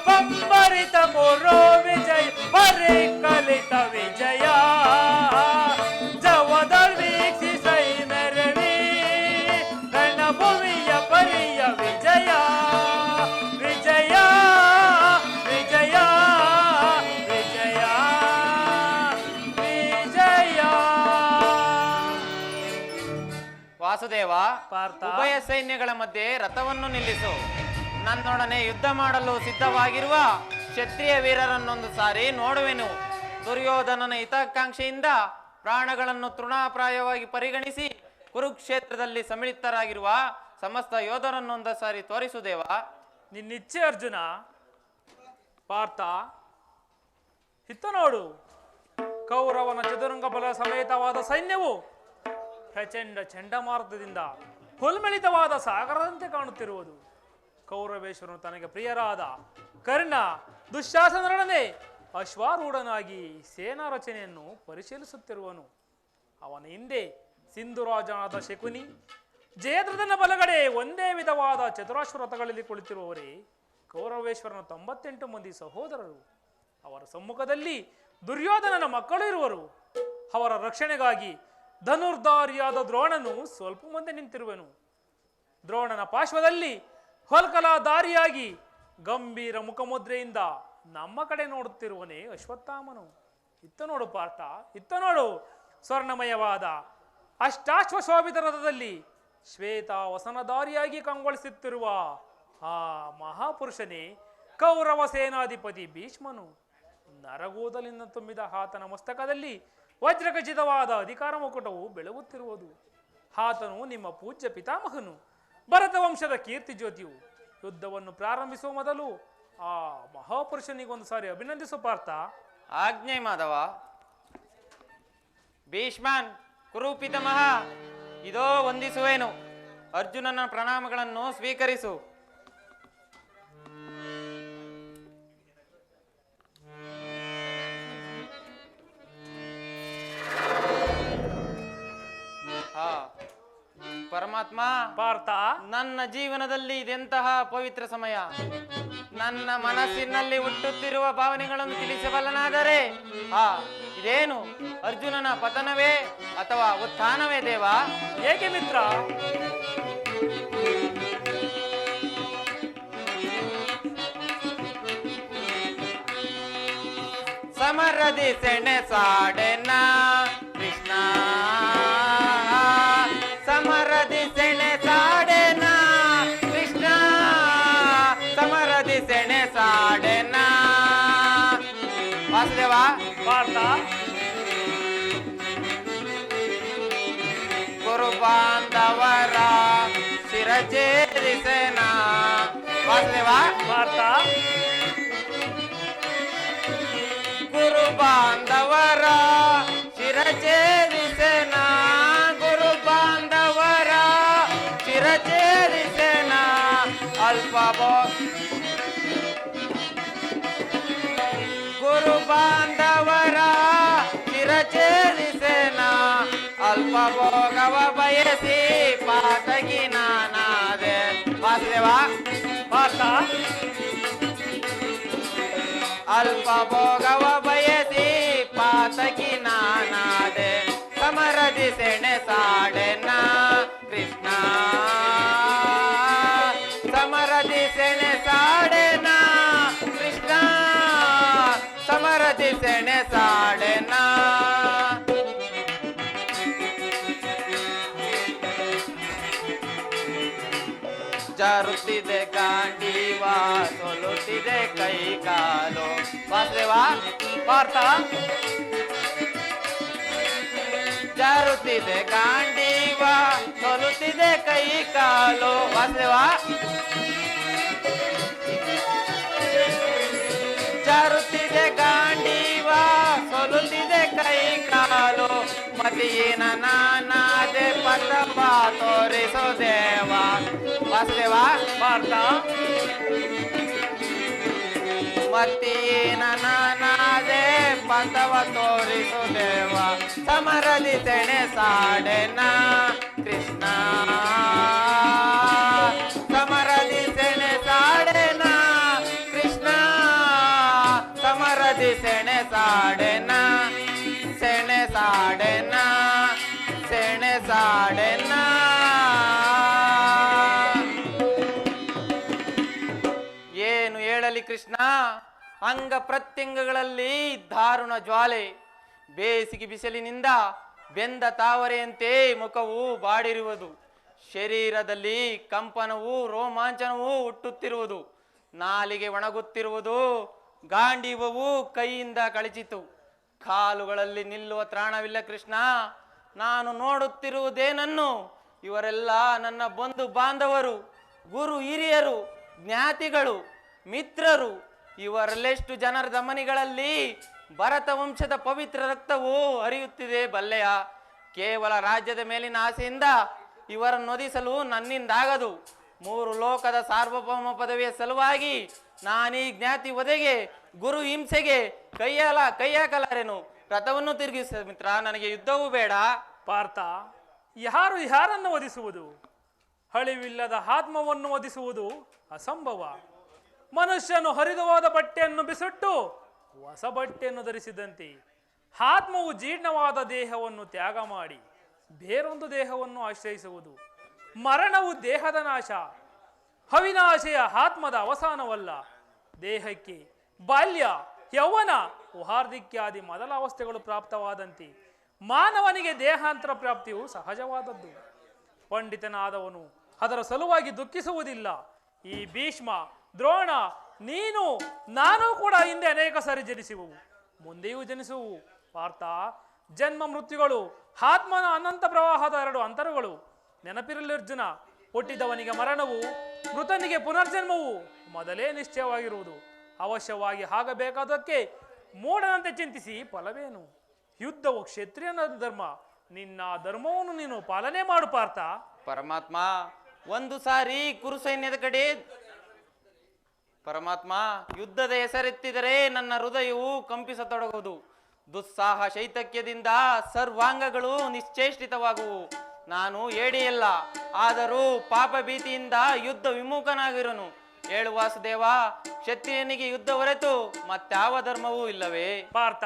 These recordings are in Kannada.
ರೂಪಂ ಭರಿತ ಕುರು ವಿಜಯ ಪರಿಕಲಿತ ವಿಜಯ. ಜವದಳ್ ವೀಕ್ಷಿಸೈ ಮೆರವಿ ರಣಭುವಿಯ ಪರಿಯ ವಿಜಯ. ವಿಜಯ ವಿಜಯ ವಿಜಯ ವಿಜಯ. ವಾಸುದೇವ ಪಾರ್ಥ. ಉಭಯ ಸೈನ್ಯಗಳ ಮಧ್ಯೆ ರಥವನ್ನು ನಿಲ್ಲಿಸು. ನನ್ನೊಡನೆ ಯುದ್ಧ ಮಾಡಲು ಸಿದ್ಧವಾಗಿರುವ ಕ್ಷತ್ರಿಯ ವೀರರನ್ನೊಂದು ಸಾರಿ ನೋಡುವೆನು. ದುರ್ಯೋಧನನ ಹಿತಾಕಾಂಕ್ಷೆಯಿಂದ ಪ್ರಾಣಗಳನ್ನು ತೃಣಾಪ್ರಾಯವಾಗಿ ಪರಿಗಣಿಸಿ ಕುರುಕ್ಷೇತ್ರದಲ್ಲಿ ಸಮ್ಮಿಳಿತರಾಗಿರುವ ಸಮಸ್ತ ಯೋಧರನ್ನೊಂದು ಸಾರಿ ತೋರಿಸುದೇವ ನಿನ್ನಿಚ್ಛೆ ಅರ್ಜುನ, ಪಾರ್ಥ ಹಿತ್ತ ನೋಡು. ಕೌರವನ ಚದುರಂಗ ಬಲ ಸಮೇತವಾದ ಸೈನ್ಯವು ಪ್ರಚಂಡ ಚಂಡಮಾರುತದಿಂದ ಹುಲ್ಮಿಳಿತವಾದ ಸಾಗರದಂತೆ ಕಾಣುತ್ತಿರುವುದು. ಕೌರವೇಶ್ವರನು ತನಗೆ ಪ್ರಿಯರಾದ ಕರ್ಣ ದುಶ್ಯಾಸನರೊಡನೆ ಅಶ್ವಾರೂಢನಾಗಿ ಸೇನಾ ರಚನೆಯನ್ನು ಪರಿಶೀಲಿಸುತ್ತಿರುವನು. ಅವನ ಹಿಂದೆ ಸಿಂಧುರಾಜನಾದ ಶಕುನಿ ಜಯದ್ರದನ ಬಲಗಡೆ ಒಂದೇ ವಿಧವಾದ ಚತುರಾಶ್ವ ರಥಗಳಲ್ಲಿ ಕುಳಿತಿರುವವರೇ, ಕೌರವೇಶ್ವರನ ತೊಂಬತ್ತೆಂಟು ಮಂದಿ ಸಹೋದರರು. ಅವರ ಸಮ್ಮುಖದಲ್ಲಿ ದುರ್ಯೋಧನನ ಮಕ್ಕಳು ಇರುವರು. ಅವರ ರಕ್ಷಣೆಗಾಗಿ ಧನುರ್ಧಾರಿಯಾದ ದ್ರೋಣನು ಸ್ವಲ್ಪ ಮುಂದೆ ನಿಂತಿರುವನು. ದ್ರೋಣನ ಪಾರ್ಶ್ವದಲ್ಲಿ ಹೊಲ್ಕಲಾಧಾರಿಯಾಗಿ ಗಂಭೀರ ಮುಖಮುದ್ರೆಯಿಂದ ನಮ್ಮ ಕಡೆ ನೋಡುತ್ತಿರುವನೇ ಅಶ್ವತ್ಥಾಮನು. ಇತ್ತ ನೋಡು ಪಾರ್ಥ, ಇತ್ತ ನೋಡು ಸ್ವರ್ಣಮಯವಾದ ಅಷ್ಟಾಶ್ವ ಶೋಭಿತ ರಥದಲ್ಲಿ ಶ್ವೇತ ವಸನಧಾರಿಯಾಗಿ ಕಂಗೊಳಿಸುತ್ತಿರುವ ಆ ಮಹಾಪುರುಷನೇ ಕೌರವ ಸೇನಾಧಿಪತಿ ಭೀಷ್ಮನು. ನರಗೂದಲಿಂದ ತುಂಬಿದ ಆತನ ಮಸ್ತಕದಲ್ಲಿ ವಜ್ರಖಚಿತವಾದ ಅಧಿಕಾರ ಮುಕುಟವು ಬೆಳಗುತ್ತಿರುವುದು. ಆತನು ನಿಮ್ಮ ಪೂಜ್ಯ ಪಿತಾಮಹನು ಭರತ ವಂಶದ ಕೀರ್ತಿ ಜ್ಯೋತಿಯು. ಯುದ್ಧವನ್ನು ಪ್ರಾರಂಭಿಸುವ ಮೊದಲು ಆ ಮಹಾಪುರುಷನಿಗೊಂದು ಸಾರಿ ಅಭಿನಂದಿಸು ಪಾರ್ಥ. ಆಜ್ಞೆ ಮಾಧವ. ಭೀಷ್ಮನ್ ಕುರುಪಿತಮಹ ಇದೋ ವಂದಿಸುವೇನು. ಅರ್ಜುನನ ಪ್ರಣಾಮಗಳನ್ನು ಸ್ವೀಕರಿಸು. ಹಾ. ಪರಮಾತ್ಮ ಪಾರ್ಥ. ನನ್ನ ಜೀವನದಲ್ಲಿ ಇದೆಂತಹ ಪವಿತ್ರ ಸಮಯ? ನನ್ನ ಮನಸ್ಸಿನಲ್ಲಿ ಹುಟ್ಟುತ್ತಿರುವ ಭಾವನೆಗಳನ್ನು ತಿಳಿಸಬಲ್ಲನಾದರೆ ಆ ಇದೇನು? ಅರ್ಜುನನ ಪತನವೇ ಅಥವಾ ಉತ್ಥಾನವೇ ದೇವಾ? ಏಕೆ ಮಿತ್ರ? ಸಮರದಿ ಸೆಣೆ ಸಾಡೆನ ಶಿರಚೇರಿಸೇನ ವಾಸುದೇವ ಪಾರ್ಥ ಗುರು ಬಾಂಧವರ ಶಿರಚೇರಿಸೇನ ಗುರು ಬಾಂಧವರ ಶಿರಚೇರಿಸೇನ ಅಲ್ಪ ಬೋ- ಗುರು ಬಾಂಧವರ ಶಿರಚೇರಿಸೇನ ಅಲ್ಪ ಭೋಗವ ಬಯಸಿ ಪಾತಗಿ ನಾನಾದೆ ವಾಸುದೇವ ಪಾರ್ಥ ಅಲ್ಪ ಭೋಗವ ಬಯಸಿ ಪಾತಕಿ ನಾನಾದೆ ಸಮರದಿ ಸೆಣೆ ಸಾಡೆನ ಕೃಷ್ಣ ಸಮರದಿ ಸೆಣೆ ಸಾಡೆನ ಕೃಷ್ಣ ಕಾಲು ವಾಸುದೇವ ಪಾರ್ಥ ಜಾರುತ್ತಿದೆ ಗಾಂಡೀವ ಸೊಲುತ್ತಿದೆ ಕೈ ಕಾಲು ವಾಸುದೇವ ಜಾರುತ್ತಿದೆ ಗಾಂಡೀವ ಸೊಲುತ್ತಿದೆ ಕೈ ಕಾಲು ಮತಿಯೇನ ನಾನಾದೆ ಪತಪ ತೋರಿಸೋ ದೇವ ವಾಸುದೇವ ಪಾರ್ಥ ಮತ್ತೀನ ನಾನಾದೆ ಪಂಥವ ತೋರಿಸು ದೇವ ಸಮರದಿ ತೆಣೆ ಸಾಡೆನ ಕೃಷ್ಣ. ಸಮರದಿ ತೆಣೆ ಸಾಡೆನ ಕೃಷ್ಣ. ಸಮರದಿ ಸೆಣೆ ಸಾಡೆನ ಸೆಣೆ ಸಾಡೆನ ಸೆಣೆ ಸಾಡೆನ. ಏನು ಹೇಳಲಿ ಕೃಷ್ಣ? ಅಂಗ ಪ್ರತ್ಯಂಗಗಳಲ್ಲಿ ದಾರುಣ ಜ್ವಾಲೆ, ಬೇಸಿಗೆ ಬಿಸಿಲಿನಿಂದ ಬೆಂದ ತಾವರೆಯಂತೆ ಮುಖವು ಬಾಡಿರುವುದು. ಶರೀರದಲ್ಲಿ ಕಂಪನವು ರೋಮಾಂಚನವು ಹುಟ್ಟುತ್ತಿರುವುದು. ನಾಲಿಗೆ ಒಣಗುತ್ತಿರುವುದು, ಗಾಂಡೀವವು ಕೈಯಿಂದ ಕಳಚಿತು. ಕಾಲುಗಳಲ್ಲಿ ನಿಲ್ಲುವ ತ್ರಾಣವಿಲ್ಲ ಕೃಷ್ಣ, ನಾನು ನೋಡುತ್ತಿರುವುದೇನನ್ನು? ಇವರೆಲ್ಲ ನನ್ನ ಬಂಧು ಬಾಂಧವರು, ಗುರು ಹಿರಿಯರು, ಜ್ಞಾತಿಗಳು, ಮಿತ್ರರು ಇವರಲ್ಲೆಷ್ಟು ಜನರ ದಮನಿಗಳಲ್ಲಿ ಭರತ ವಂಶದ ಪವಿತ್ರ ರಕ್ತವು ಹರಿಯುತ್ತಿದೆ ಬಲ್ಲೆಯ. ಕೇವಲ ರಾಜ್ಯದ ಮೇಲಿನ ಆಸೆಯಿಂದ ಇವರನ್ನೊದಿಸಲು ನನ್ನಿಂದಾಗದು. ಮೂರು ಲೋಕದ ಸಾರ್ವಭೌಮ ಪದವಿಯ ಸಲುವಾಗಿ ನಾನೀ ಜ್ಞಾತಿ ಒದೆಗೆ ಗುರು ಹಿಂಸೆಗೆ ಕೈಯಲ, ಕೈಯಾಕಲಾರೆನು. ರಥವನ್ನು ತಿರುಗಿಸ ಮಿತ್ರ, ನನಗೆ ಯುದ್ಧವೂ ಬೇಡ. ಪಾರ್ಥ, ಯಾರು ಯಾರನ್ನು ಒದಿಸುವುದು ಹಳಿವಿಲ್ಲದ ಆತ್ಮವನ್ನು ಒದಿಸುವುದು ಅಸಂಭವ. ಮನುಷ್ಯನು ಹರಿದುವಾದ ಬಟ್ಟೆಯನ್ನು ಬಿಸುಟ್ಟು ಹೊಸ ಬಟ್ಟೆಯನ್ನು ಧರಿಸಿದಂತೆ ಆತ್ಮವು ಜೀರ್ಣವಾದ ದೇಹವನ್ನು ತ್ಯಾಗ ಮಾಡಿ ಬೇರೊಂದು ದೇಹವನ್ನು ಆಶ್ರಯಿಸುವುದು. ಮರಣವು ದೇಹದ ನಾಶ. ಅವಿನಾಶೆಯ ಆತ್ಮದ ಅವಸಾನವಲ್ಲ. ದೇಹಕ್ಕೆ ಬಾಲ್ಯ, ಯೌವನ, ವಾರ್ಧಿಕ್ಯಾದಿ ಮೊದಲ ಅವಸ್ಥೆಗಳು ಪ್ರಾಪ್ತವಾದಂತೆ ಮಾನವನಿಗೆ ದೇಹಾಂತರ ಪ್ರಾಪ್ತಿಯು ಸಹಜವಾದದ್ದು. ಪಂಡಿತನಾದವನು ಅದರ ಸಲುವಾಗಿ ದುಃಖಿಸುವುದಿಲ್ಲ. ಈ ಭೀಷ್ಮ ದ್ರೋಣ, ನೀನು, ನಾನು ಕೂಡ ಹಿಂದೆ ಅನೇಕ ಸಾರಿ ಜನಿಸುವು ಮುಂದೆಯೂ ಜನಿಸುವು ಪಾರ್ಥ ಜನ್ಮ ಮೃತ್ಯುಗಳು, ಆತ್ಮನ ಅನಂತ ಪ್ರವಾಹದ ಎರಡು ಅಂತರಗಳು. ನೆನಪಿರಲಿ ಅರ್ಜುನ, ಹುಟ್ಟಿದವನಿಗೆ ಮರಣವು, ಮೃತನಿಗೆ ಪುನರ್ಜನ್ಮವು ಮೊದಲೇ ನಿಶ್ಚಯವಾಗಿರುವುದು. ಅವಶ್ಯವಾಗಿ ಆಗಬೇಕಾದಕ್ಕೆ ಮೂಡನಂತೆ ಚಿಂತಿಸಿ ಫಲವೇನು? ಯುದ್ಧವು ಕ್ಷತ್ರಿಯನ ಧರ್ಮ, ನಿನ್ನ ಧರ್ಮವನ್ನು ನೀನು ಪಾಲನೆ ಮಾಡು ಪಾರ್ಥ. ಪರಮಾತ್ಮ, ಒಂದು ಸಾರಿ ಕುರುಸೈನ್ಯದ ಕಡೆ ಪರಮಾತ್ಮ, ಯುದ್ಧದ ಹೆಸರೆತ್ತಿದರೆ ನನ್ನ ಹೃದಯವು ಕಂಪಿಸತೊಡಗುವುದು. ದುಸ್ಸಾಹ ಶೈತಕ್ಯದಿಂದ ಸರ್ವಾಂಗಗಳು ನಿಶ್ಚೇಷ್ಟಿತವಾಗುವು. ನಾನು ಏಡಿಯಲ್ಲ, ಆದರೂ ಪಾಪ ಭೀತಿಯಿಂದ ಯುದ್ಧ ವಿಮುಖನಾಗಿರನು. ಹೇಳು ವಾಸುದೇವ, ಕ್ಷತ್ರಿಯನಿಗೆ ಯುದ್ಧ ಹೊರತು, ಮತ್ತಾವ ಧರ್ಮವೂ ಇಲ್ಲವೇ? ಪಾರ್ಥ,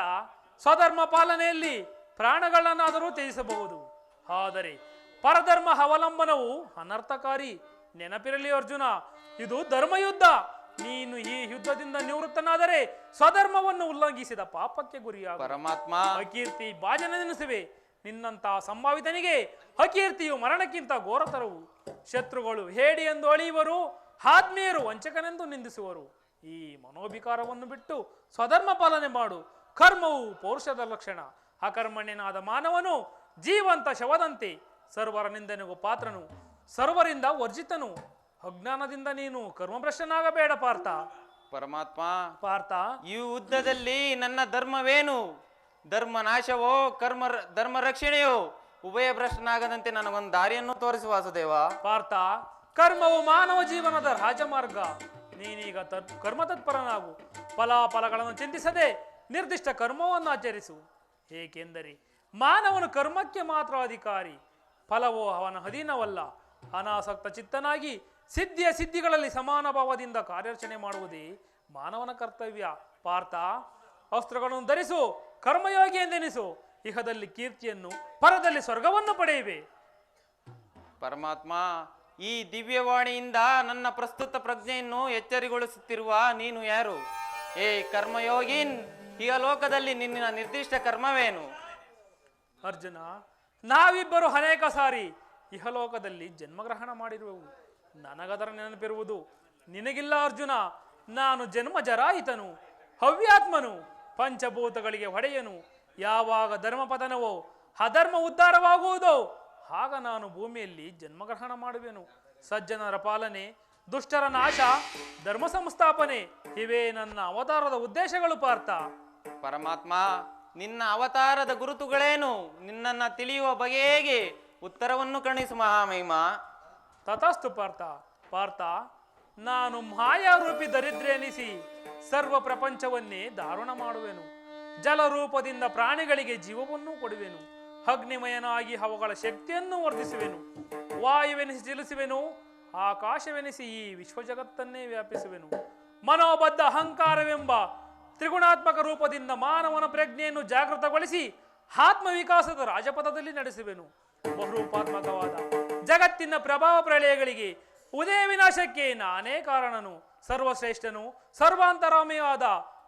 ಸ್ವಧರ್ಮ ಪಾಲನೆಯಲ್ಲಿ ಪ್ರಾಣಗಳನ್ನಾದರೂ ತ್ಯಜಿಸಬಹುದು. ಆದರೆ ಪರಧರ್ಮ ಅವಲಂಬನವು ಅನರ್ಥಕಾರಿ. ನೆನಪಿರಲಿ ಅರ್ಜುನ, ಇದು ಧರ್ಮಯುದ್ಧ. ನೀನು ಈ ಯುದ್ಧದಿಂದ ನಿವೃತ್ತನಾದರೆ ಸ್ವಧರ್ಮವನ್ನು ಉಲ್ಲಂಘಿಸಿದ ಪಾಪಕ್ಕೆ ಗುರಿಯಾಗ. ಪರಮಾತ್ಮ. ಅಕೀರ್ತಿ ಬಾಜನೆನಿಸುವೆ ನಿನ್ನಂತಹ ಸಂಭಾವಿತನಿಗೆ ಅಕೀರ್ತಿಯು ಮರಣಕ್ಕಿಂತ ಘೋರತರವು ಶತ್ರುಗಳು ಹೇಡಿ ಎಂದು ಅಳಿಯುವರು ಆತ್ಮೀಯರು ವಂಚಕನೆಂದು ನಿಂದಿಸುವರು. ಈ ಮನೋಭಿಕಾರವನ್ನು ಬಿಟ್ಟು ಸ್ವಧರ್ಮ ಪಾಲನೆ ಮಾಡು. ಕರ್ಮವು ಪೌರುಷದ ಲಕ್ಷಣ. ಅಕರ್ಮಣ್ಯನಾದ ಮಾನವನು ಜೀವಂತ ಶವದಂತೆ. ಸರ್ವರ ನಿಂದನೆಗೂ ಪಾತ್ರನು. ಸರ್ವರಿಂದ ವರ್ಜಿತನು. ಅಜ್ಞಾನದಿಂದ ನೀನು ಕರ್ಮಭ್ರಷ್ಟನಾಗಬೇಡ ಪಾರ್ಥ. ಪರಮಾತ್ಮ ಪಾರ್ಥ. ಈ ಯುದ್ಧದಲ್ಲಿ ನನ್ನ ಧರ್ಮವೇನು? ಧರ್ಮ ನಾಶವೋ ಕರ್ಮ ಧರ್ಮ ರಕ್ಷಣೆಯೋ ಉಭಯ ಭ್ರಷ್ಟನಾಗದಂತೆ ನನಗೊಂದು ದಾರಿಯನ್ನು ತೋರಿಸು ವಾಸುದೇವ. ಪಾರ್ಥ ಕರ್ಮವು ಮಾನವ ಜೀವನದ ರಾಜಮಾರ್ಗ. ನೀನೀಗ ತತ್ ಕರ್ಮ ತತ್ಪರನಾಗು ಫಲಾಫಲಗಳನ್ನು ಚಿಂತಿಸದೆ ನಿರ್ದಿಷ್ಟ ಕರ್ಮವನ್ನು ಆಚರಿಸು. ಏಕೆಂದರೆ ಮಾನವನು ಕರ್ಮಕ್ಕೆ ಮಾತ್ರ ಅಧಿಕಾರಿ. ಫಲವೋ ಅವನ ಅಧೀನವಲ್ಲ. ಅನಾಸಕ್ತ ಚಿತ್ತನಾಗಿ ಸಿದ್ಧಿಯ ಸಿದ್ಧಿಗಳಲ್ಲಿ ಸಮಾನ ಭಾವದಿಂದ ಕಾರ್ಯಾಚರಣೆ ಮಾಡುವುದೇ ಮಾನವನ ಕರ್ತವ್ಯ. ಪಾರ್ಥ ಅಸ್ತ್ರಗಳನ್ನು ಧರಿಸು ಕರ್ಮಯೋಗಿ ಎಂದೆನಿಸು ಇಹದಲ್ಲಿ ಕೀರ್ತಿಯನ್ನು ಪರದಲ್ಲಿ ಸ್ವರ್ಗವನ್ನು ಪಡೆಯುವೆ. ಪರಮಾತ್ಮ ಈ ದಿವ್ಯವಾಣಿಯಿಂದ ನನ್ನ ಪ್ರಸ್ತುತ ಪ್ರಜ್ಞೆಯನ್ನು ಎಚ್ಚರಿಗೊಳಿಸುತ್ತಿರುವ ನೀನು ಯಾರು? ಏ ಕರ್ಮಯೋಗಿನ್ ಲೋಕದಲ್ಲಿ ನಿನ್ನ ನಿರ್ದಿಷ್ಟ ಕರ್ಮವೇನು? ಅರ್ಜುನ ನಾವಿಬ್ಬರು ಅನೇಕ ಸಾರಿ ಇಹಲೋಕದಲ್ಲಿ ಜನ್ಮಗ್ರಹಣ ಮಾಡಿರುವೆವು. ನನಗದರ ನೆನಪಿರುವುದು, ನಿನಗಿಲ್ಲ ಅರ್ಜುನ, ನಾನು ಜನ್ಮ ಜರಾಯಿತನು ಹವ್ಯಾತ್ಮನು, ಪಂಚಭೂತಗಳಿಗೆ ಹೊಡೆಯನು, ಯಾವಾಗ ಧರ್ಮಪತನವೋ, ಅಧರ್ಮ ಉದ್ಧಾರವಾಗುವುದೋ, ಆಗ ನಾನು ಭೂಮಿಯಲ್ಲಿ ಜನ್ಮಗ್ರಹಣ ಮಾಡುವೆನು. ಸಜ್ಜನರ ಪಾಲನೆ, ದುಷ್ಟರ ನಾಶ, ಧರ್ಮ ಸಂಸ್ಥಾಪನೆ, ಇವೇ ನನ್ನ ಅವತಾರದ ಉದ್ದೇಶಗಳು ಪಾರ್ಥ. ಪರಮಾತ್ಮ, ನಿನ್ನ ಅವತಾರದ ಗುರುತುಗಳೇನು? ನಿನ್ನನ್ನ ತಿಳಿಯುವ ಬಗೆಗೆ ಉತ್ತರವನ್ನು ಕಣಿಸು ಮಹಾಮಹಿಮ. ತಥಾಸ್ತು ಪಾರ್ಥ. ಪಾರ್ಥ, ನಾನು ಮಾಯಾರೂಪಿ ದರಿದ್ರೆನಿಸಿ ಸರ್ವ ಪ್ರಪಂಚವನ್ನೇ ದಾರುಣ ಮಾಡುವೆನು. ಜಲರೂಪದಿಂದ ಪ್ರಾಣಿಗಳಿಗೆ ಜೀವವನ್ನು ಕೊಡುವೆನು. ಅಗ್ನಿಮಯನಾಗಿ ಅವುಗಳ ಶಕ್ತಿಯನ್ನು ವರ್ಧಿಸುವೆನು. ವಾಯುವೆನಿಸಿ ಚಲಿಸುವೆನು. ಆಕಾಶವೆನಿಸಿ ಈ ವಿಶ್ವಜಗತ್ತನ್ನೇ ವ್ಯಾಪಿಸುವೆನು. ಮನೋಬದ್ಧ ಅಹಂಕಾರವೆಂಬ ತ್ರಿಗುಣಾತ್ಮಕ ರೂಪದಿಂದ ಮಾನವನ ಪ್ರಜ್ಞೆಯನ್ನು ಜಾಗೃತಗೊಳಿಸಿ ಆತ್ಮ ವಿಕಾಸದ ರಾಜಪಥದಲ್ಲಿ ನಡೆಸುವೆನು. ಬಹುರೂಪಾತ್ಮಕವಾದ ಜಗತ್ತಿನ ಪ್ರಭಾವ ಪ್ರಳಯಗಳಿಗೆ ಉದಯ ವಿನಾಶಕ್ಕೆ ನಾನೇ ಕಾರಣನು. ಸರ್ವಶ್ರೇಷ್ಠನು ಸರ್ವಾಂತರಾಮಿಯಾದ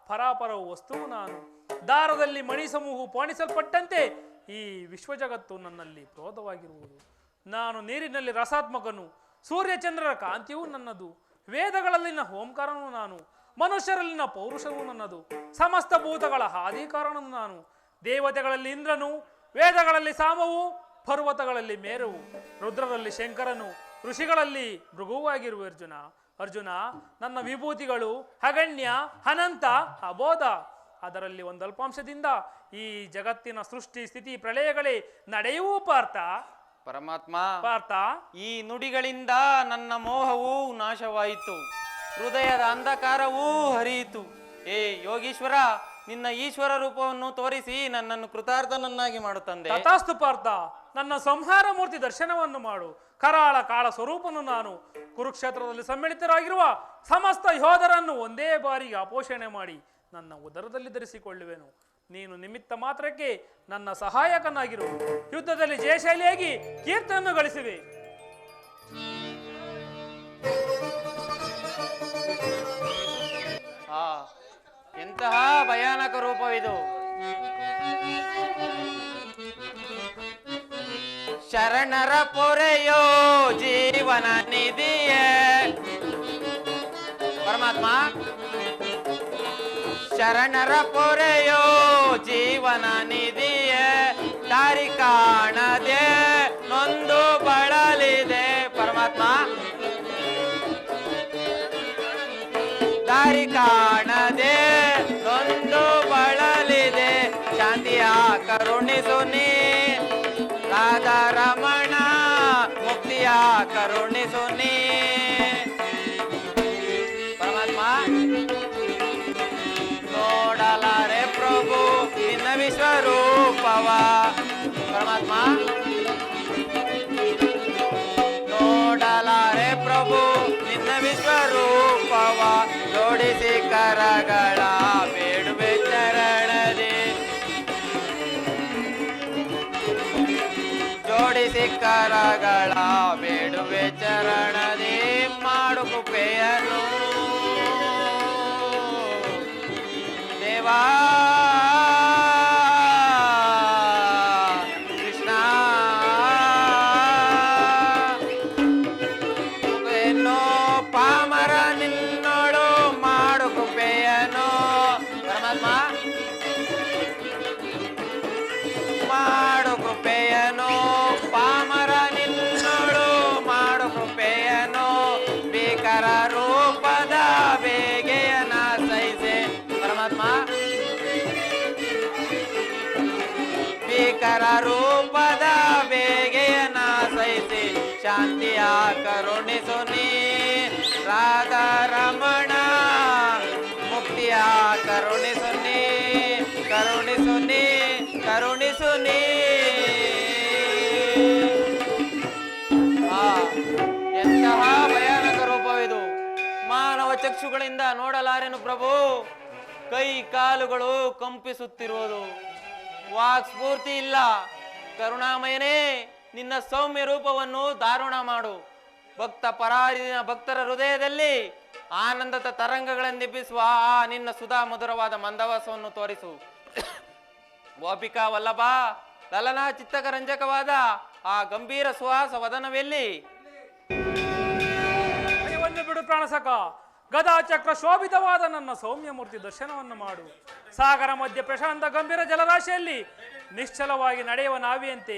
ಪರಾಪರ ವಸ್ತುವು ನಾನು. ದಾರದಲ್ಲಿ ಮಣಿ ಸಮೂಹ ಪೋಣಿಸಲ್ಪಟ್ಟಂತೆ ಈ ವಿಶ್ವಜಗತ್ತು ನನ್ನಲ್ಲಿ ಪ್ರೋಧವಾಗಿರುವುದು ನಾನು ನೀರಿನಲ್ಲಿ ರಸಾತ್ಮಕನು, ಸೂರ್ಯಚಂದ್ರರ ಕಾಂತಿಯೂ ನನ್ನದು. ವೇದಗಳಲ್ಲಿನ ಹೋಂಕಾರನು ನಾನು, ಮನುಷ್ಯರಲ್ಲಿನ ಪೌರುಷವೂ ನನ್ನದು. ಸಮಸ್ತ ಭೂತಗಳ ಆದಿಕಾರಣನು ನಾನು. ದೇವತೆಗಳಲ್ಲಿ ಇಂದ್ರನು, ವೇದಗಳಲ್ಲಿ ಸಾಮವು ಪರ್ವತಗಳಲ್ಲಿ ಮೇರುವು ರುದ್ರರಲ್ಲಿ ಶಂಕರನು ಋಷಿಗಳಲ್ಲಿ ಮೃಗುವಾಗಿರುವ ಅರ್ಜುನ. ಅರ್ಜುನ ನನ್ನ ವಿಭೂತಿಗಳು ಹಗಣ್ಯ ಅನಂತ ಅಬೋಧ. ಅದರಲ್ಲಿ ಒಂದು ಅಲ್ಪಾಂಶದಿಂದ ಈ ಜಗತ್ತಿನ ಸೃಷ್ಟಿ ಸ್ಥಿತಿ ಪ್ರಳಯಗಳೇ ನಡೆಯುವ ಪಾರ್ಥ. ಪರಮಾತ್ಮ ಪಾರ್ಥ. ಈ ನುಡಿಗಳಿಂದ ನನ್ನ ಮೋಹವು ನಾಶವಾಯಿತು. ಹೃದಯದ ಅಂಧಕಾರವೂ ಹರಿಯಿತು. ಏ ಯೋಗೀಶ್ವರ ನಿನ್ನ ಈಶ್ವರ ರೂಪವನ್ನು ತೋರಿಸಿ ನನ್ನನ್ನು ಕೃತಾರ್ಥನನ್ನಾಗಿ ಮಾಡುತ್ತಂದೆ ತಥಾಸ್ತು ಪಾರ್ಥ, ನನ್ನ ಸಂಹಾರ ಮೂರ್ತಿ ದರ್ಶನವನ್ನು ಮಾಡು. ಕರಾಳ ಕಾಳ ಸ್ವರೂಪನು ನಾನು. ಕುರುಕ್ಷೇತ್ರದಲ್ಲಿ ಸಮ್ಮಿಳಿತರಾಗಿರುವ ಸಮಸ್ತ ಯೋಧರನ್ನು ಒಂದೇ ಬಾರಿಗೆ ಅಪೋಷಣೆ ಮಾಡಿ ನನ್ನ ಉದರದಲ್ಲಿ ಧರಿಸಿಕೊಳ್ಳುವೆನು. ನೀನು ನಿಮಿತ್ತ ಮಾತ್ರಕ್ಕೆ ನನ್ನ ಸಹಾಯಕನಾಗಿರು. ಯುದ್ಧದಲ್ಲಿ ಜಯಶೈಲಿಯಾಗಿ ಕೀರ್ತನನ್ನು ಗಳಿಸುವೆ. ಎಂತಹ ಭಯಾನಕ ರೂಪವಿದು ಶರಣರ ಪೊರೆಯೋ ಜೀವನ ನಿಧಿಯೇ. ಪರಮಾತ್ಮ, ಶರಣರ ಪೊರೆಯೋ ಜೀವನ ನಿಧಿಯೇ. ದಾರಿ ಕಾಣದೆ, ನೊಂದು ಬಳಲಿದೆ. ಪರಮಾತ್ಮ, ದಾರಿ ಕಾಣದೆ ಕರುಣಿಸು ನೀ ರಾಧಾ ರಮಣ, ಮುಕ್ತಿಯ ಕರುಣಿಸು ನೀ ಪರಮಾತ್ಮ, ನೋಡಲಾರೆ ಪ್ರಭು ನಿನ್ನ ವಿಶ್ವರೂಪವ. ಪರಮಾತ್ಮ, ನೋಡಲಾರೆ ಪ್ರಭು ನಿನ್ನ ವಿಶ್ವರೂಪವ. ಜೋಡಿಸಿ ಕರಗಳ ಕರಗಳ ಬೇಡುವೆ ಚರಣದಿ ಮಾಡು ಶಂಕರ ರೂಪದ ಬೇಗೆಯನ ಸಹಿಸೆ. ಪರಮಾತ್ಮ. ಭೀಕರ ರೂಪ ಚಕ್ಷುಗಳಿಂದ ನೋಡಲಾರೆನು ಪ್ರಭು? ಕೈ ಕಾಲುಗಳು ಕಂಪಿಸುತ್ತಿರುವುದು. ವಾಕ್ ಸ್ಫೂರ್ತಿ ಇಲ್ಲ. ಕರುಣಾಮಯನೇ, ನಿನ್ನ ಸೌಮ್ಯ ರೂಪವನ್ನು ದಾರುಣ ಮಾಡು. ಭಕ್ತ ಪರಾರಿನ ಭಕ್ತರ ಹೃದಯದಲ್ಲಿ ಆನಂದದ ತರಂಗಗಳನ್ನೆಬ್ಬಿಸುವ ಆ ನಿನ್ನ ಸುಧಾ ಮಧುರವಾದ ಮಂದವಾಸವನ್ನು ತೋರಿಸು. ಗೋಪಿಕಾ ವಲ್ಲಭ, ಲಲನಾ ಚಿತ್ತಕರಂಜಕವಾದ ಆ ಗಂಭೀರ ಸುಹಾಸ ವದನವೆಲ್ಲಿ? ಬಿಡು ಗದಾ ಚಕ್ರ ಶೋಭಿತವಾದ ನನ್ನ ಸೌಮ್ಯ ಮೂರ್ತಿ ದರ್ಶನವನ್ನು ಮಾಡು. ಸಾಗರ ಮಧ್ಯ ಪ್ರಶಾಂತ ಗಂಭೀರ ಜಲರಾಶಿಯಲ್ಲಿ ನಿಶ್ಚಲವಾಗಿ ನಡೆಯುವ ನಾವಿಯಂತೆ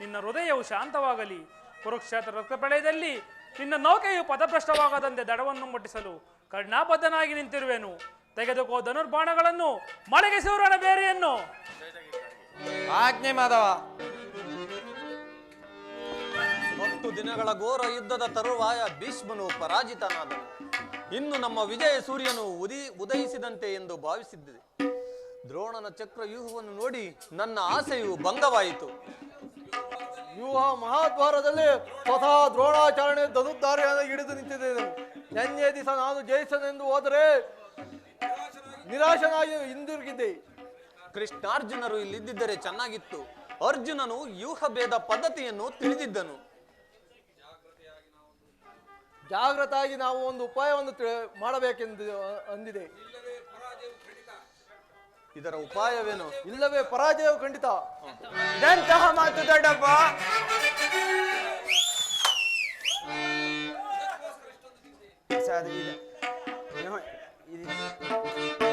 ನಿನ್ನ ಹೃದಯವು ಶಾಂತವಾಗಲಿ. ಕುರುಕ್ಷೇತ್ರ ರಕ್ತ ಪ್ರಳಯದಲ್ಲಿ ನಿನ್ನ ನೌಕೆಯು ಪದಭ್ರಷ್ಟವಾಗದಂತೆ ದಡವನ್ನು ಮುಟ್ಟಿಸಲು ಕರ್ಣಾಬದ್ಧನಾಗಿ ನಿಂತಿರುವೆನು. ತೆಗೆದುಕೋ ಧನುರ್ಬಾಣಗಳನ್ನು ಮಳೆಗೆ ಸೂರಣ ಬೇರೆಯನ್ನು. ಆಜ್ಞೆ ಮಾಧವ. ಹತ್ತು ದಿನಗಳ ಘೋರ ಯುದ್ಧದ ತರುವಾಯ ಭೀಷ್ಮನು ಪರಾಜಿತನಾದನು. ಇನ್ನು ನಮ್ಮ ವಿಜಯ ಸೂರ್ಯನು ಉದಿ ಉದಯಿಸಿದಂತೆ ಎಂದು ಭಾವಿಸಿದ್ದೆ ದ್ರೋಣನ ಚಕ್ರ ವ್ಯೂಹವನ್ನು ನೋಡಿ ನನ್ನ ಆಸೆಯು ಭಂಗವಾಯಿತು. ವ್ಯೂಹ ಮಹಾದ್ವಾರದಲ್ಲಿ ಸ್ವತಃ ದ್ರೋಣಾಚರಣೆ ಧನುರ್ಧಾರಿಯಾದ ಹಿಡಿದು ನಿಂತಿದ್ದೇನೆ ನೆನ್ನೆ ದಿವಸ ನಾನು ಜಯಿಸನೆಂದು ಹೋದರೆ ನಿರಾಶನಾಗಿ ಹಿಂದಿರುಗಿದ್ದೆ. ಕೃಷ್ಣಾರ್ಜುನರು ಇಲ್ಲಿದ್ದರೆ ಚೆನ್ನಾಗಿತ್ತು. ಅರ್ಜುನನು ವ್ಯೂಹ ಭೇದ ಪದ್ಧತಿಯನ್ನು ತಿಳಿದಿದ್ದನು. ಜಾಗೃತಾಗಿ ನಾವು ಒಂದು ಉಪಾಯವನ್ನು ಮಾಡಬೇಕೆಂದು ಅಂದಿದೆ. ಇದರ ಉಪಾಯವೇನು? ಇಲ್ಲವೇ ಪರಾಜಯವು ಖಂಡಿತ. ಇದಂತಹ ಮಾತು ದೊಡ್ಡಪ್ಪ. ಬಿಡ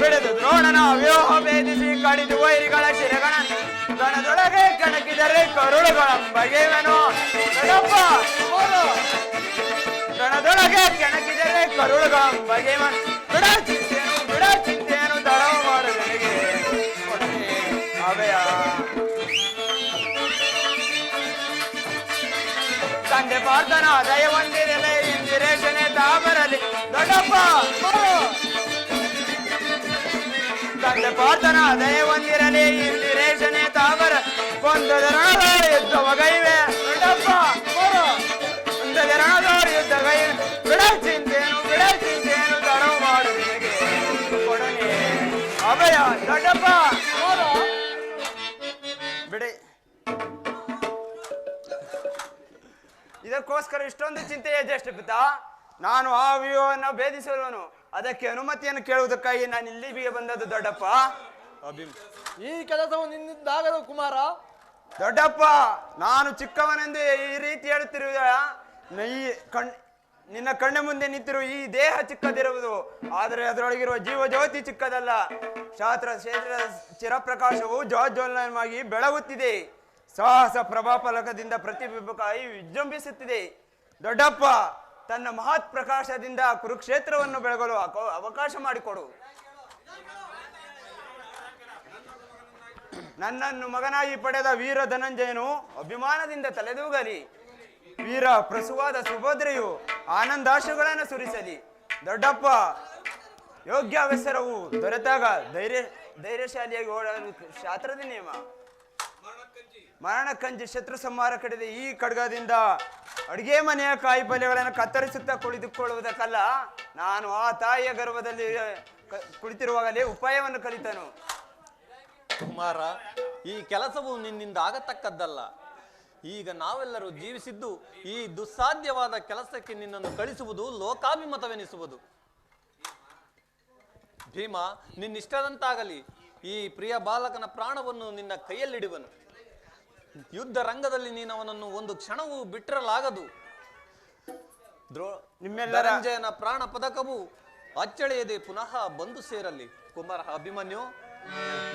ಬಿಡಿದು ದ್ರೋಣನ ವ್ಯೂಹ ಭೇದಿಸಿ ಕಡಿದು ವೈರಿಗಳ ಶಿಲೆಗಳನ್ನು ಗಣದೊಳಗೆ ಕಣಕಿದರೆ ಕರುಳುಗಳ ಬಗೆವನು. ಗಣದೊಳಗೆ ಕೆಣಕಿದರೆ ಕರುಳುಗಳ ಬಗೆವನು. ಬಿಡ ಚಿಂತೆಯನ್ನು ಬಿಡ ಚಿಂತೆಯನ್ನು ತಡವ ಮಾಡು ನನಗೆ ಅವೆಯ ತಂದೆ ಪಾರ್ಥನ ದಯವೊಂದಿರಲಿ ತಾಬರಲಿ ದೊಡ್ಡಪ್ಪ ತಂದೆ ಪಾರ್ಥನ ಇಲ್ಲಿ ರೇಷನೆ ತಾಬರ ಕೊಂದದರಾದ ಯುದ್ಧ ಮಗೈವೆ ದೊಡ್ಡಪ್ಪ ಕೊಂದದರಾದ ಯುದ್ಧ ಗೈ ಬಿಡ ಚಿಂತೆನು ಬಿಡ ಚಿಂತೆನು, ತಡವು ಮಾಡು ಅಭಯ, ದೊಡ್ಡಪ್ಪ ಬಿಡಿ. ಇದಕ್ಕೋಸ್ಕರ ಇಷ್ಟೊಂದು ಚಿಂತೆ ಎಜೆಸ್ಟ್ ಪಿತ. ನಾನು ಆ ವ್ಯೂಹವನ್ನು ಭೇದಿಸಿರುವನು. ಅದಕ್ಕೆ ಅನುಮತಿಯನ್ನು ಕೇಳುವುದಕ್ಕಾಗಿ ನಾನು ಇಲ್ಲಿಗೆ ಬಂದದ್ದು ದೊಡ್ಡಪ್ಪ. ಅಭಿಮ್ ಈ ಕೆಲಸವು ನಿನ್ನಿಂದಾಗದು ಕುಮಾರ. ದೊಡ್ಡಪ್ಪ ನಾನು ಚಿಕ್ಕವನೆಂದು ಈ ರೀತಿ ಹೇಳುತ್ತಿರುವ ಈ ಕಣ್ ನಿನ್ನ ಕಣ್ಣ ಮುಂದೆ ನಿಂತಿರುವ ಈ ದೇಹ ಚಿಕ್ಕದಿರುವುದು. ಆದರೆ ಅದರೊಳಗಿರುವ ಜೀವ ಜ್ಯೋತಿ ಚಿಕ್ಕದಲ್ಲ. ಶಾಸ್ತ್ರ ಕ್ಷೇತ್ರದ ಚಿರಪ್ರಕಾಶವು ಜ್ವಾಜ್ವಲನವಾಗಿ ಬೆಳಗುತ್ತಿದೆ. ಸಾಹಸ ಪ್ರಭಾಫಲಕದಿಂದ ಪ್ರತಿಬಿಂಬಕಾಯಿ ವಿಜೃಂಭಿಸುತ್ತಿದೆ. ದೊಡ್ಡಪ್ಪ ತನ್ನ ಮಹತ್ ಪ್ರಕಾಶದಿಂದ ಕುರುಕ್ಷೇತ್ರವನ್ನು ಬೆಳಗಲು ಅವಕಾಶ ಮಾಡಿಕೊಡು. ನನ್ನನ್ನು ಮಗನಾಗಿ ಪಡೆದ ವೀರ ಧನಂಜಯನು ಅಭಿಮಾನದಿಂದ ತಲೆದೂಗಲಿ. ವೀರ ಪ್ರಸುವಾದ ಸುಭದ್ರೆಯು ಆನಂದಾಶುಗಳನ್ನು ಸುರಿಸಲಿ. ದೊಡ್ಡಪ್ಪ ಯೋಗ್ಯ ಅವಸರವು ದೊರೆತಾಗ ಧೈರ್ಯ, ಧೈರ್ಯಶಾಲಿಯಾಗಿ ಓಡಲು ಶಾಸ್ತ್ರದ ನಿಯಮ. ಮರಣಕಂಜಿ ಶತ್ರು ಸಂಹಾರ ಕಡಿದ ಈ ಖಡ್ಗದಿಂದ ಅಡುಗೆ ಮನೆಯ ಕಾಯಿ ಪಲ್ಯಗಳನ್ನು ಕತ್ತರಿಸುತ್ತಾ ಕುಳಿತುಕೊಳ್ಳುವುದಕ್ಕಲ್ಲ, ನಾನು ಆ ತಾಯಿಯ ಗರ್ಭದಲ್ಲಿ ಕುಳಿತಿರುವಾಗಲೇ ಉಪಾಯವನ್ನು ಕಲಿತನು. ಕುಮಾರ, ಈ ಕೆಲಸವು ನಿನ್ನಿಂದ ಆಗತಕ್ಕದ್ದಲ್ಲ. ಈಗ ನಾವೆಲ್ಲರೂ ಜೀವಿಸಿದ್ದು ಈ ದುಸ್ಸಾಧ್ಯವಾದ ಕೆಲಸಕ್ಕೆ ನಿನ್ನನ್ನು ಕಳಿಸುವುದು ಲೋಕಾಭಿಮತವೆನಿಸುವುದು. ಭೀಮ, ನಿನ್ನಿಷ್ಟದಂತಾಗಲಿ, ಈ ಪ್ರಿಯ ಬಾಲಕನ ಪ್ರಾಣವನ್ನು ನಿನ್ನ ಕೈಯಲ್ಲಿಡುವನು. ಯುದ್ಧ ರಂಗದಲ್ಲಿ ನೀನು ಅವನನ್ನು ಒಂದು ಕ್ಷಣವೂ ಬಿಟ್ಟಿರಲಾಗದು. ದ್ರೋ ನಿಮ್ಮೆಲ್ಲರ- ಧನಂಜಯನ ಪ್ರಾಣ ಪದಕವು ಅಚ್ಚಳಿಯದೆ ಪುನಃ ಬಂದು ಸೇರಲಿ. ಕುಮಾರ ಅಭಿಮನ್ಯು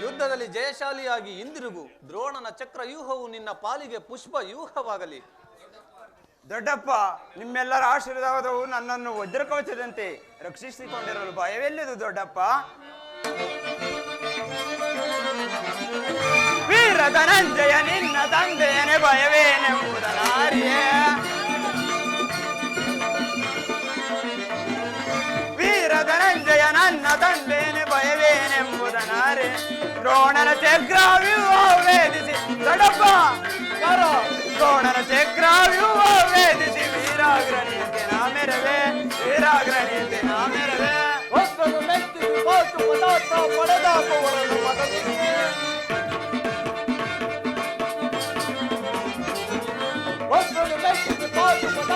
ಯುದ್ಧದಲ್ಲಿ ಜಯಶಾಲಿಯಾಗಿ ಹಿಂದಿರುಗು. ದ್ರೋಣನ ಚಕ್ರ ವ್ಯೂಹವು ನಿನ್ನ ಪಾಲಿಗೆ ಪುಷ್ಪ ವ್ಯೂಹವಾಗಲಿ ದೊಡ್ಡಪ್ಪ ನಿಮ್ಮೆಲ್ಲರ ಆಶೀರ್ವಾದವು ನನ್ನನ್ನು ವಜ್ರಕವಚದಂತೆ ರಕ್ಷಿಸಿಕೊಂಡಿರಲು ಭಯವೆಲ್ಲದು ದೊಡ್ಡಪ್ಪ? ವೀರ ಧನಂಜಯ ನಿನ್ನ பயவேனே பயவேனே முதலாரிய வீரதனஞ்சய நன்ன தண்டேனே பயவேனே முதனாரே ரோணன சக்கராவிவோ வேதிசி தடப்பா கரோ ரோணன சக்கராவிவோ வேதிசி வீராகிரணியத்தை நாமிரவே வீராகிரணியத்தை நாமிரவே ஒத்தகு மெத்தி போட்டு படாத்தா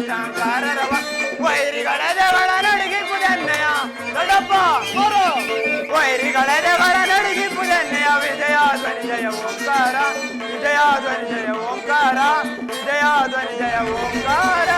ದೊಡ್ಡಪ್ಪ ಕುಮಾರ ಗೌರವ ವೀರರ ಹೃದಯವ ವೇದಿಪುದೆನ್ನೆಯ ದರ್ಶಕಾರರವ ವೈರಿಗಳ ದೇವಳ ನಡಿಗಿಪುದೆನ್ನೆಯ ದೊಡ್ಡಪ್ಪ ಕುಮಾರ ವೈರಿಗಳ ದೇವರ ನಡಿಗಿಪುದೆನ್ನೆಯ ವಿಜಯ ಧ್ವನಿ ಜಯ ಓಂಕಾರ ವಿಜಯ ಧ್ವನಿ ಜಯ ಓಂಕಾರ ವಿಜಯ ಧ್ವನಿ ಜಯ ಓಂಕಾರ